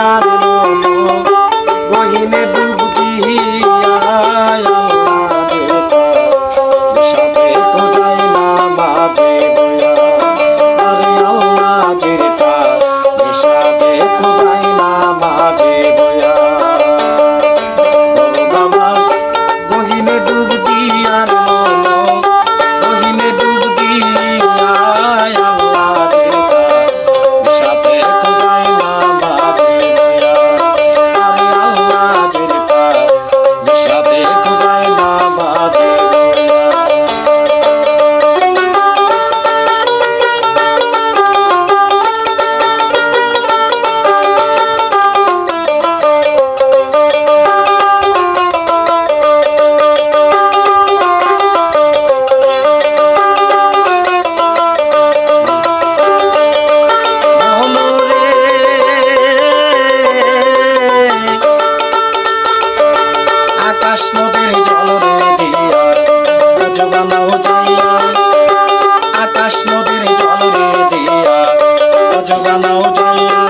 আর মন বিলাস নদীর জল দিয়া বানাও যাইয়া আকাশ নদীর জল দিয়া বানাও যাইয়া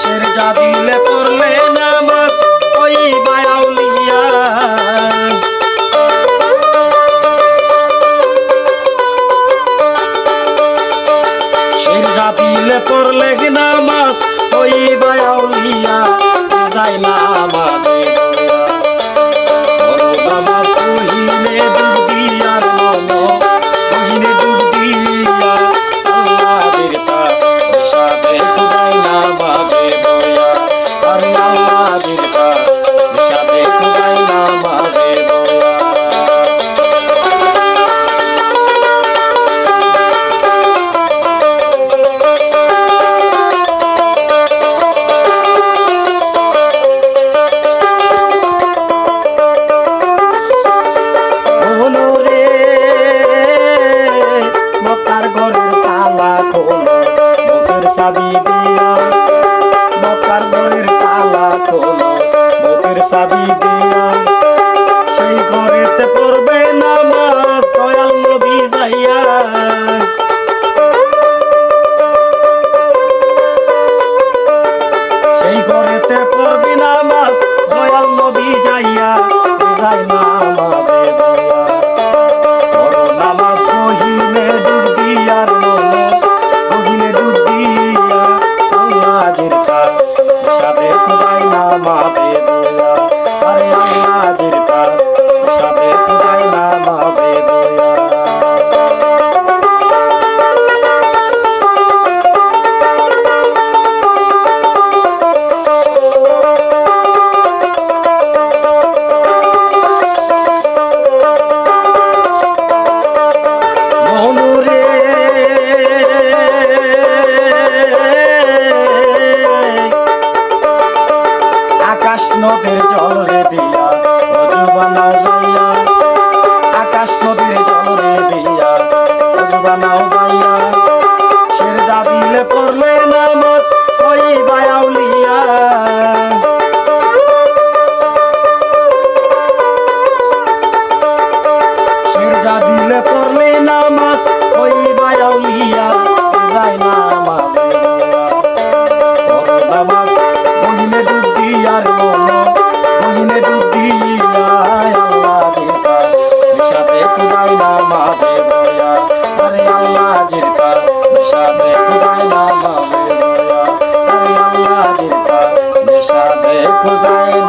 সের যা দিলে পড়লে নামাজ ওই বায়াউলিয়া সের যা দিলে পড়লে নামাজ যায় মামা খুদায়